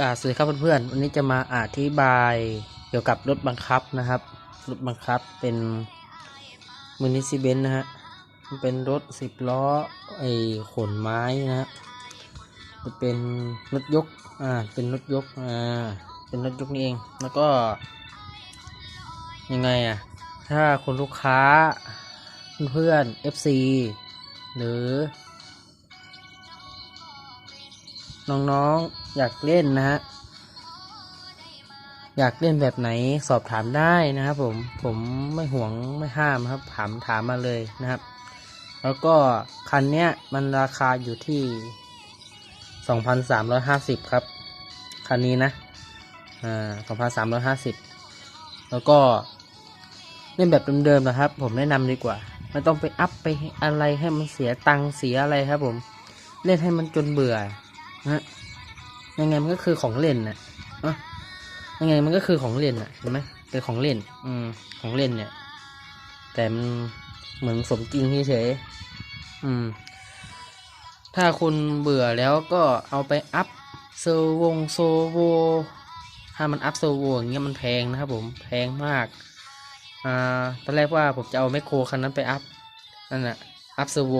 กาสวัสดีครับเพื่อนๆ วันนี้จะมาอธิบายเกี่ยวกับรถบังคับนะครับ รถบังคับเป็นมินิซิเบนนะฮะ มันเป็นรถสิบล้อไอ้ขนไม้นะฮะมันเป็นรถยก อ่า เป็นรถยก อ่า เป็นรถยกนี่เอง แล้วก็ ยังไงอะ ถ้าคนลูกค้า เพื่อนๆ FC หรือ น้องๆอยากเล่นนะฮะอยากเล่นแบบไหนสอบถามได้นะครับผมผมไม่ห่วงไม่ห้ามครับถามถามมาเลยนะครับ แล้วก็คันเนี้ยมันราคาอยู่ที่ 2,350 ครับ คันนี้นะอ่า2,350 แล้วก็เล่นแบบเดิมๆนะครับ ผมแนะนำดีกว่าไม่ต้องไปอัพไปอะไรให้มันเสียตังค์เสียอะไรครับผม เล่นให้มันจนเบื่อ นะฮะยังไงมันก็คือของเล่นน่ะอะยังไงมันก็คือของเล่นน่ะเห็นไหมเป็นของเล่น อืม ของเล่นเนี่ย แต่มันเหมือนสมจริงเฉยอืม ถ้าคุณเบื่อแล้วก็เอาไปอัพเซอร์วงโซโวถ้ามันอัพโซโวอย่างเงี้ยมันแพงนะครับผมแพงมาก อ่า ตอนแรกว่าผมจะเอาแมคโครคันนั้นไปอัพ นั่นน่ะอัพเซอร์โว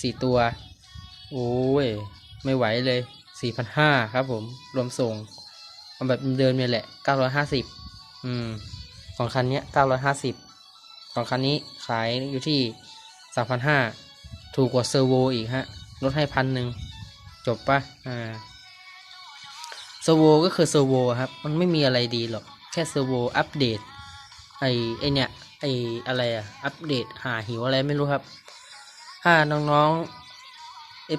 สี่ตัว โอ้ย ไม่ไหวเลย 4,500 ครับผม รวมส่งเอาแบบเดิมเนี่ยแหละ 950 อืมสองคันนี้ย950สองคันนี้ขายอยู่ที่ 3,500 ถูกกว่าเซอร์โวอีกฮะ ลดให้พันหนึ่ง จบปะอ่าเซอร์โวก็คือเซอร์โวครับ มันไม่มีอะไรดีหรอก แค่เซอร์โวอัปเดต ไอไอเนี่ย ไออะไรอะอัปเดตหาหิวอะไรไม่รู้ครับ ถ้าน้องๆ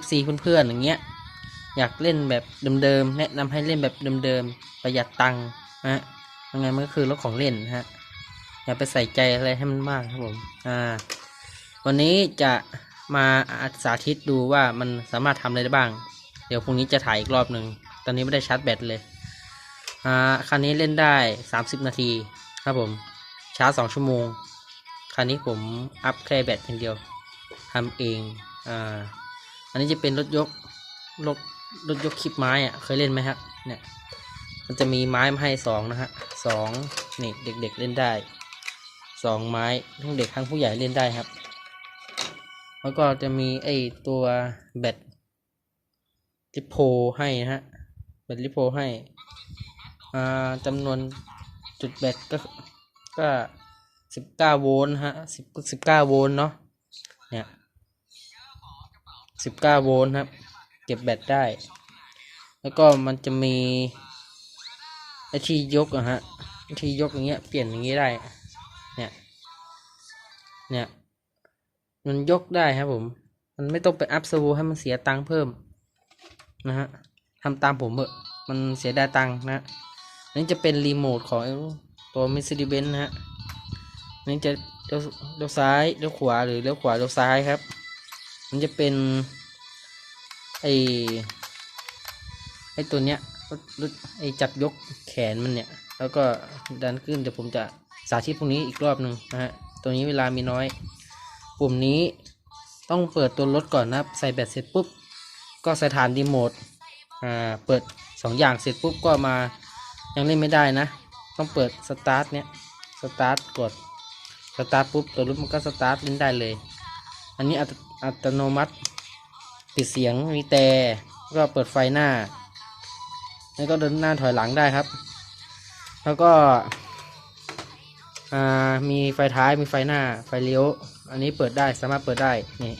FC เพื่อนๆอย่างเงี้ยอยากเล่นแบบเดิมๆแนะนำให้เล่นแบบเดิมๆประหยัดตังค์นะฮะยังไงมันก็คือรถของเล่นนะฮะอย่าไปใส่ใจอะไรให้มันมากครับผมอ่าวันนี้จะมาสาธิตดูว่ามันสามารถทำอะไรได้บ้าง เดี๋ยวพรุ่งนี้จะถ่ายอีกรอบหนึ่งตอนนี้ไม่ได้ชาร์จแบตเลยอ่าคันนี้เล่นได้ 30 นาทีครับผมชาร์จ2ชั่วโมงคันนี้ผมอัพแค่แบตอย่างเดียวทำเองอ่า อันนี้จะเป็นรถยกรถรถยกคลิปไม้อะเคยเล่นไหมครับเนี่ยมันจะมีไม้มาให้สองนะฮะสองนี่เด็กๆเล่นได้สองไม้ทั้งเด็กทั้งผู้ใหญ่เล่นได้ครับ แล้วก็จะมีไอตัวแบตลิโพให้นะฮะแบตลิโพให้อ่าจำนวนจุดแบตก็ก็สิบเก้าโวลต์ฮะสิบสิบเก้าโวลต์เนาะเนี่ย สิบเก้าโวลต์ครับ เก็บแบตได้ แล้วก็มันจะมีไอที่ยกอะฮะไอที่ยกอย่างเงี้ยเปลี่ยนอย่างงี้ได้ เนี่ย เนี่ย มันยกได้ครับผม มันไม่ต้องไปอัพเซอร์โวให้มันเสียตังค์เพิ่มนะฮะทำตามผมเถอะมันเสียดายตังค์นะนนี้จะเป็นรีโมทของตัว Mercedes Benz นะฮะนนี้จะเลี้ยวซ้ายเลี้ยวขวาหรือเลี้ยวขวาเลี้ยวซ้ายครับ มันจะเป็น ไอไอตัวเนี้ยรถไอจับยกแขนมันเนี่ย แล้วก็ดันขึ้นเดี๋ยวผมจะสาธิตพวกนี้อีกรอบหนึ่งนะฮะ ตัวนี้เวลามีน้อย ปุ่มนี้ต้องเปิดตัวรถก่อนนะครับ ใส่แบตเสร็จปุ๊บ ก็ใสถานรีโมทอ่า เปิดสองอย่างเสร็จปุ๊บก็มา ยังเล่นไม่ได้นะ ต้องเปิดสตาร์ทเนี้ย สตาร์ทกด สตาร์ทปุ๊บตัวรถมันก็สตาร์ทเล่นได้เลย อันนี้ อัตโนมัติ ปิดเสียงมีแต่ก็เปิดไฟหน้า แล้วก็เดินหน้าถอยหลังได้ครับ แล้วก็มีไฟท้ายมีไฟหน้าไฟเลี้ยว อันนี้เปิดได้สามารถเปิดได้นี่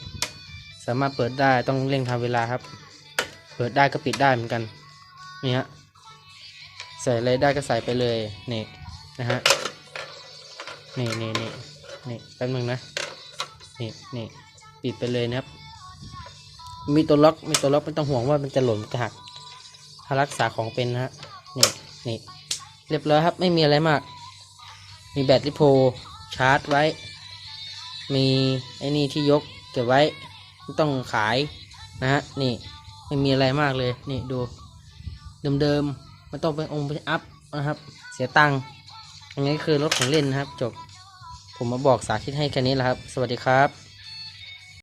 สามารถเปิดได้ต้องเร่งทำเวลาครับ เปิดได้ก็ปิดได้เหมือนกันนี่ฮะใส่อะไรได้ก็ใส่ไปเลยนี่นะฮะนี่นี่นี่นี่แป๊บนึงนะนี่นี่ ปิดไปเลยนะครับ มีตัวล็อกมีตัวล็อกไม่ต้องห่วงว่ามันจะหล่นจะหักถ้ารักษาของเป็นนะฮะนี่นี่เรียบร้อยครับไม่มีอะไรมาก มีแบตลิโพชาร์จไว้ มีไอ้นี่ที่ยกเก็บไว้ไม่ต้องขายนะฮะนี่ไม่มีอะไรมากเลยนี่ดูเดิมๆไม่ต้องไปองค์ไปอัพนะครับ เสียตังค์อันนี้คือรถของเล่นนะครับ จบ ผมมาบอกสาธิตให้แค่นี้แหละครับ สวัสดีครับ